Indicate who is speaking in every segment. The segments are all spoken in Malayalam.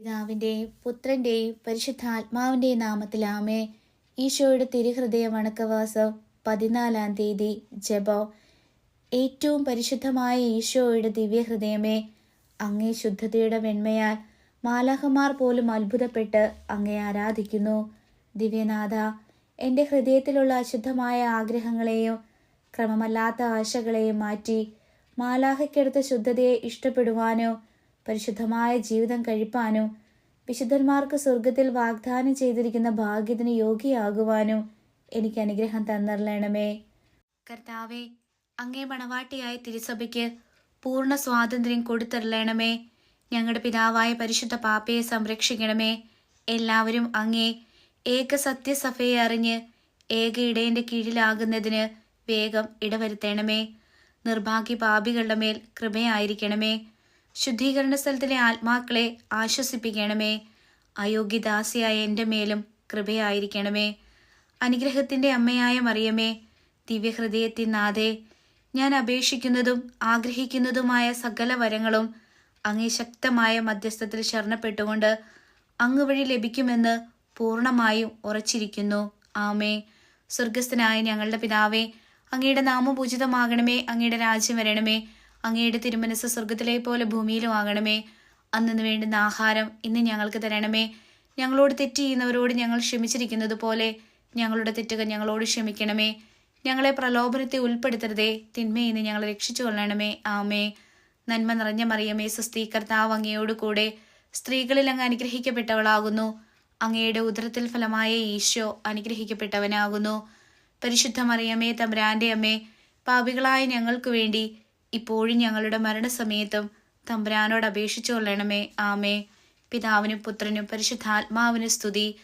Speaker 1: പിതാവിന്റെയും പുത്രന്റെയും പരിശുദ്ധാത്മാവിന്റെയും നാമത്തിലാമേ ഈശോയുടെ തിരുഹൃദയ വണക്കവാസം പതിനാലാം തീയതി ജപം. ഏറ്റവും പരിശുദ്ധമായ ഈശോയുടെ ദിവ്യഹൃദയമേ അങ്ങേ ശുദ്ധതയുടെ വെണ്മയാൽ മാലാഹമാർ പോലും അത്ഭുതപ്പെട്ട് അങ്ങേ ആരാധിക്കുന്നു. ദിവ്യനാഥ എന്റെ ഹൃദയത്തിലുള്ള അശുദ്ധമായ ആഗ്രഹങ്ങളെയും ക്രമമല്ലാത്ത ആശകളെയും മാറ്റി മാലാഹയ്ക്കെടുത്ത ശുദ്ധതയെ ഇഷ്ടപ്പെടുവാനോ പരിശുദ്ധമായ ജീവിതം കഴിപ്പാനും വിശുദ്ധന്മാർക്ക് സ്വർഗത്തിൽ വാഗ്ദാനം ചെയ്തിരിക്കുന്ന ഭാഗ്യത്തിന് യോഗ്യയാകുവാനോ എനിക്ക് അനുഗ്രഹം തന്നറിയണമേ കർത്താവെ അങ്ങേ മണവാട്ടിയായ തിരുസഭയ്ക്ക് പൂർണ സ്വാതന്ത്ര്യം കൊടുത്തറിയണമേ ഞങ്ങളുടെ പിതാവായ പരിശുദ്ധ പാപ്പയെ സംരക്ഷിക്കണമേ. എല്ലാവരും അങ്ങേ ഏക സത്യസഭയെ അറിഞ്ഞ് ഏക ഇടയന്റെ കീഴിലാകുന്നതിന് വേഗം ഇടവരുത്തണമേ. നിർഭാഗ്യ പാപികളുടെ മേൽ കൃപയായിരിക്കണമേ. ശുദ്ധീകരണ സ്ഥലത്തിലെ ആത്മാക്കളെ ആശ്വസിപ്പിക്കണമേ. അയോഗ്യദാസിയായ എന്റെ മേലും കൃപയായിരിക്കണമേ. അനുഗ്രഹത്തിന്റെ അമ്മയായ മറിയമേ ദിവ്യഹൃദയത്തിൻ നാഥേ ഞാൻ അപേക്ഷിക്കുന്നതും ആഗ്രഹിക്കുന്നതുമായ സകല വരങ്ങളും അങ്ങേ ശക്തമായ മധ്യസ്ഥത്തിൽ ശരണപ്പെട്ടുകൊണ്ട് അങ്ങ് വഴി ലഭിക്കുമെന്ന് പൂർണമായും ഉറച്ചിരിക്കുന്നു. ആമേ സ്വർഗസ്ഥനായ ഞങ്ങളുടെ പിതാവേ അങ്ങയുടെ നാമപൂജിതമാകണമേ അങ്ങയുടെ രാജ്യം വരണമേ. അങ്ങയുടെ തിരുമനസ് സ്വർഗത്തിലെ പോലെ ഭൂമിയിലും ആകണമേ. അന്നു വേണ്ടുന്ന ആഹാരം ഇന്ന് ഞങ്ങൾക്ക് തരണമേ. ഞങ്ങളോട് തെറ്റ് ചെയ്യുന്നവരോട് ഞങ്ങൾ ക്ഷമിച്ചിരിക്കുന്നത് പോലെ ഞങ്ങളുടെ തെറ്റുകൾ ഞങ്ങളോട് ക്ഷമിക്കണമേ. ഞങ്ങളെ പ്രലോഭനത്തെ ഉൾപ്പെടുത്തരുതേ. തിന്മയിൽ നിന്ന് ഞങ്ങളെ രക്ഷിച്ചു കൊള്ളണമേ. ആമേ നന്മ നിറഞ്ഞ മറിയമേ സ്വസ്തി കർത്താവ് അങ്ങയോട് കൂടെ സ്ത്രീകളിൽ അങ്ങ് അനുഗ്രഹിക്കപ്പെട്ടവളാകുന്നു. അങ്ങയുടെ ഉദരത്തിൽ ഫലമായ ഈശോ അനുഗ്രഹിക്കപ്പെട്ടവനാകുന്നു. പരിശുദ്ധ മറിയമേ തമ്പുരാന്റെ അമ്മേ പാപികളായ ഞങ്ങൾക്ക് വേണ്ടി ഇപ്പോഴും ഞങ്ങളുടെ മരണസമയത്തും തമ്പുരാനോട് അപേക്ഷിച്ചു കൊള്ളണമേ ആമേ. പിതാവിനും പുത്രനും പരിശുദ്ധാത്മാവിനും സ്തുതി.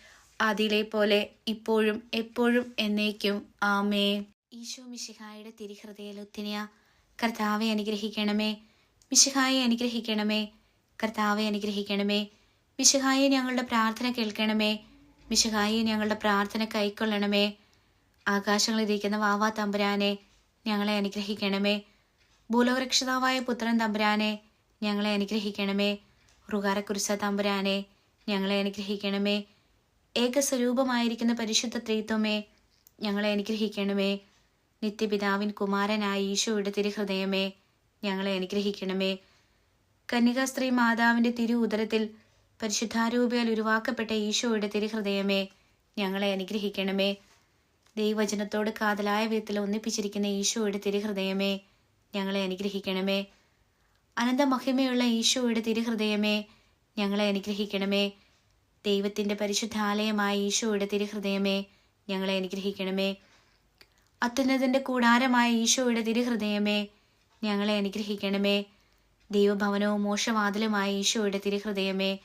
Speaker 1: അതിലെ പോലെ ഇപ്പോഴും എപ്പോഴും എന്നേക്കും ആമേ. ഈശോ മിശിഹായുടെ തിരിഹൃദയലുത്തിനിയ കർത്താവെ അനുഗ്രഹിക്കണമേ. മിശിഹായെ അനുഗ്രഹിക്കണമേ കർത്താവെ അനുഗ്രഹിക്കണമേ. മിശിഹായെ ഞങ്ങളുടെ പ്രാർത്ഥന കേൾക്കണമേ. മിശിഹായെ ഞങ്ങളുടെ പ്രാർത്ഥന കൈക്കൊള്ളണമേ. ആകാശങ്ങളിരിക്കുന്ന വാവാ തമ്പുരാനെ ഞങ്ങളെ അനുഗ്രഹിക്കണമേ. ഭൂലോകരക്ഷിതാവായ പുത്രൻ തമ്പുരാനെ ഞങ്ങളെ അനുഗ്രഹിക്കണമേ. റുകാരക്കുരിശ തമ്പുരാനെ ഞങ്ങളെ അനുഗ്രഹിക്കണമേ. ഏകസ്വരൂപമായിരിക്കുന്ന പരിശുദ്ധ ത്രീത്വമേ ഞങ്ങളെ അനുഗ്രഹിക്കണമേ. നിത്യപിതാവിൻ കുമാരനായ ഈശോയുടെ തിരുഹൃദയമേ ഞങ്ങളെ അനുഗ്രഹിക്കണമേ. കന്യകാസ്ത്രീ മാതാവിന്റെ തിരു ഉദരത്തിൽ പരിശുദ്ധാരൂപയാൽ ഉരുവാക്കപ്പെട്ട ഈശോയുടെ തിരുഹൃദയമേ ഞങ്ങളെ അനുഗ്രഹിക്കണമേ. ദൈവവചനത്തോട് കാതലായ വിധത്തിൽ ഒന്നിപ്പിച്ചിരിക്കുന്ന ഈശോയുടെ തിരുഹൃദയമേ ഞങ്ങളെ അനുഗ്രഹിക്കണമേ. അനന്തമഹിമയുള്ള ഈശോയുടെ തിരുഹൃദയമേ ഞങ്ങളെ അനുഗ്രഹിക്കണമേ. ദൈവത്തിന്റെ പരിശുദ്ധാലയമായ ഈശോയുടെ തിരുഹൃദയമേ ഞങ്ങളെ അനുഗ്രഹിക്കണമേ. അത്യുന്നതിന്റെ കൂടാരമായ ഈശോയുടെ തിരുഹൃദയമേ ഞങ്ങളെ അനുഗ്രഹിക്കണമേ. ദൈവഭവനവും മോശവാതിലുമായ ഈശോയുടെ തിരുഹൃദയമേ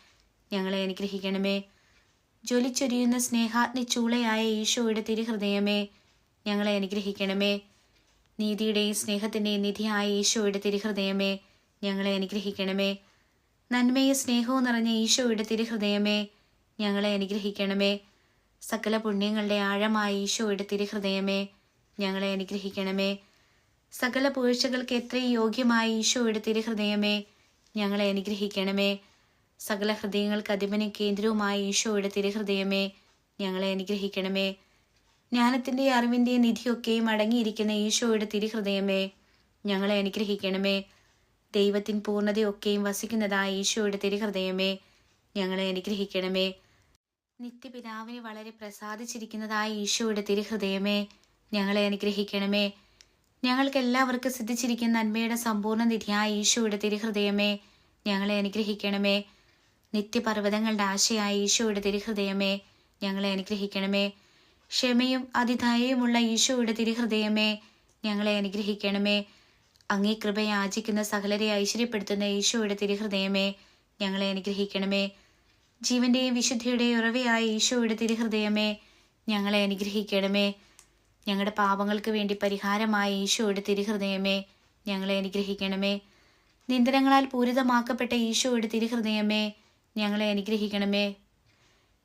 Speaker 1: ഞങ്ങളെ അനുഗ്രഹിക്കണമേ. ജ്വലിച്ചൊരിയുന്ന സ്നേഹാഗ്നി ചൂളയായ ഈശോയുടെ തിരുഹൃദയമേ ഞങ്ങളെ അനുഗ്രഹിക്കണമേ. നീതിയുടെയും സ്നേഹത്തിന്റെയും നിധിയായ ഈശോയുടെ തിരുഹൃദയമേ ഞങ്ങളെ അനുഗ്രഹിക്കണമേ. നന്മയും സ്നേഹവും നിറഞ്ഞ ഈശോയുടെ തിരുഹൃദയമേ ഞങ്ങളെ അനുഗ്രഹിക്കണമേ. സകല പുണ്യങ്ങളുടെ ആഴമായ ഈശോയുടെ തിരുഹൃദയമേ ഞങ്ങളെ അനുഗ്രഹിക്കണമേ. സകല പുകഴ്ചകൾക്ക് എത്രയും യോഗ്യമായ ഈശോയുടെ തിരുഹൃദയമേ ഞങ്ങളെ അനുഗ്രഹിക്കണമേ. സകല ഹൃദയങ്ങൾക്ക് അധിപനും കേന്ദ്രവുമായ ഈശോയുടെ തിരുഹൃദയമേ ഞങ്ങളെ അനുഗ്രഹിക്കണമേ. ജ്ഞാനത്തിന്റെയും അറിവിന്റെയും നിധിയൊക്കെയും അടങ്ങിയിരിക്കുന്ന ഈശോയുടെ തിരുഹൃദയമേ ഞങ്ങളെ അനുഗ്രഹിക്കണമേ. ദൈവത്തിൻ പൂർണതയൊക്കെയും വസിക്കുന്നതായ ഈശോയുടെ തിരുഹൃദയമേ ഞങ്ങളെ അനുഗ്രഹിക്കണമേ. നിത്യപിതാവിന് വളരെ പ്രസാദിച്ചിരിക്കുന്നതായ ഈശോയുടെ തിരുഹൃദയമേ ഞങ്ങളെ അനുഗ്രഹിക്കണമേ. ഞങ്ങൾക്ക് എല്ലാവർക്കും സിദ്ധിച്ചിരിക്കുന്ന നന്മയുടെ സമ്പൂർണ നിധിയായ ഈശോയുടെ തിരുഹൃദയമേ ഞങ്ങളെ അനുഗ്രഹിക്കണമേ. നിത്യപർവതങ്ങളുടെ ആശയായ ഈശോയുടെ തിരുഹൃദയമേ ഞങ്ങളെ അനുഗ്രഹിക്കണമേ. ക്ഷമയും അതിഥായയുമുള്ള ഈശോയുടെ തിരുഹൃദയമേ ഞങ്ങളെ അനുഗ്രഹിക്കണമേ. അങ്ങേ കൃപ യാചിക്കുന്ന സകലരെ ഐശ്വര്യപ്പെടുത്തുന്ന ഈശോയുടെ തിരുഹൃദയമേ ഞങ്ങളെ അനുഗ്രഹിക്കണമേ. ജീവന്റെയും വിശുദ്ധിയുടെയും ഉറവയായ ഈശോയുടെ തിരുഹൃദയമേ ഞങ്ങളെ അനുഗ്രഹിക്കണമേ. ഞങ്ങളുടെ പാപങ്ങൾക്ക് വേണ്ടി പരിഹാരമായ ഈശോയുടെ തിരുഹൃദയമേ ഞങ്ങളെ അനുഗ്രഹിക്കണമേ. നിന്ദനങ്ങളാൽ പൂരിതമാക്കപ്പെട്ട ഈശോയുടെ തിരുഹൃദയമേ ഞങ്ങളെ അനുഗ്രഹിക്കണമേ.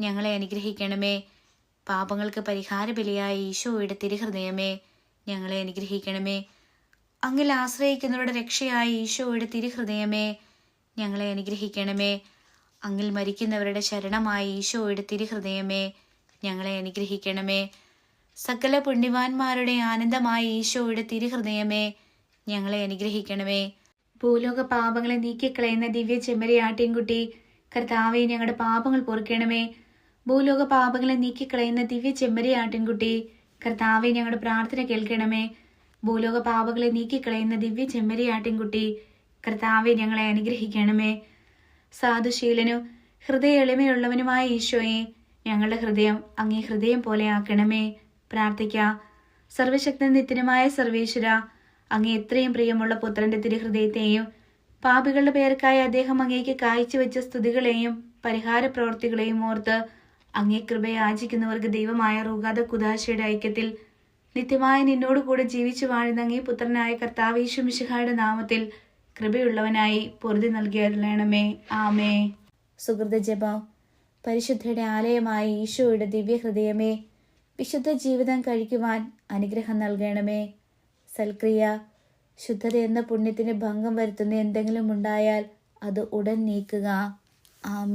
Speaker 1: ഞങ്ങളെ അനുഗ്രഹിക്കണമേ. പാപങ്ങൾക്ക് പരിഹാര ബലിയായ ഈശോയുടെ തിരുഹൃദയമേ ഞങ്ങളെ അനുഗ്രഹിക്കണമേ. അങ്ങിൽ ആശ്രയിക്കുന്നവരുടെ രക്ഷയായ ഈശോയുടെ തിരുഹൃദയമേ ഞങ്ങളെ അനുഗ്രഹിക്കണമേ. അങ്ങിൽ മരിക്കുന്നവരുടെ ശരണമായ ഈശോയുടെ തിരുഹൃദയമേ ഞങ്ങളെ അനുഗ്രഹിക്കണമേ. സകല പുണ്യവാന്മാരുടെ ആനന്ദമായ ഈശോയുടെ തിരുഹൃദയമേ ഞങ്ങളെ അനുഗ്രഹിക്കണമേ. ഭൂലോക പാപങ്ങളെ നീക്കിക്കളയുന്ന ദിവ്യ ചെമ്മരിയാട്ടിൻകുട്ടി കർത്താവെ ഞങ്ങളുടെ പാപങ്ങൾ പൊറുക്കണമേ. ഭൂലോക പാപങ്ങളെ നീക്കിക്കളയുന്ന ദിവ്യ ചെമ്മരിയാട്ടിൻകുട്ടി കർത്താവെ ഞങ്ങളുടെ പ്രാർത്ഥന കേൾക്കണമേ. ഭൂലോക പാപങ്ങളെ നീക്കിക്കളയുന്ന ദിവ്യ ചെമ്മരിയാട്ടിൻകുട്ടി കർത്താവെ ഞങ്ങളെ അനുഗ്രഹിക്കണമേ. സാധുശീലനും ഹൃദയ എളിമയുള്ളവനുമായ ഈശോയെ ഞങ്ങളുടെ ഹൃദയം അങ്ങേ ഹൃദയം പോലെ ആക്കണമേ. പ്രാർത്ഥിക്കാം. സർവശക്തനിത്യനുമായ സർവേശ്വര അങ്ങേ എത്രയും പ്രിയമുള്ള പുത്രന്റെ തിരുഹൃദയത്തെയും പാപികളുടെ പേർക്കായി അദ്ദേഹം അങ്ങേക്ക് കാഴ്ചവെച്ച സ്തുതികളെയും പരിഹാര പ്രവർത്തികളെയും ഓർത്ത് അങ്ങേ കൃപയെ ആചിക്കുന്നവർക്ക് ദൈവമായ റൂഗാത കുദാശയുടെ ഐക്യത്തിൽ നിത്യമായ നിന്നോട് കൂടെ ജീവിച്ചു വാഴുന്ന അങ്ങേ പുത്രനായ കർത്താവേശു മിശിഹായുടെ നാമത്തിൽ കൃപയുള്ളവനായി പൊറുതി നൽകിയരുളണമേ ആമേ. സുഹൃത ജപം പരിശുദ്ധയുടെ ആലയമായ ഈശോയുടെ ദിവ്യഹൃദയമേ വിശുദ്ധ ജീവിതം കഴിക്കുവാൻ അനുഗ്രഹം നൽകണമേ. സൽക്രിയ ശുദ്ധത എന്ന പുണ്യത്തിന് ഭംഗം വരുത്തുന്ന എന്തെങ്കിലും ഉണ്ടായാൽ അത് ഉടൻ നീക്കുക. ആമേ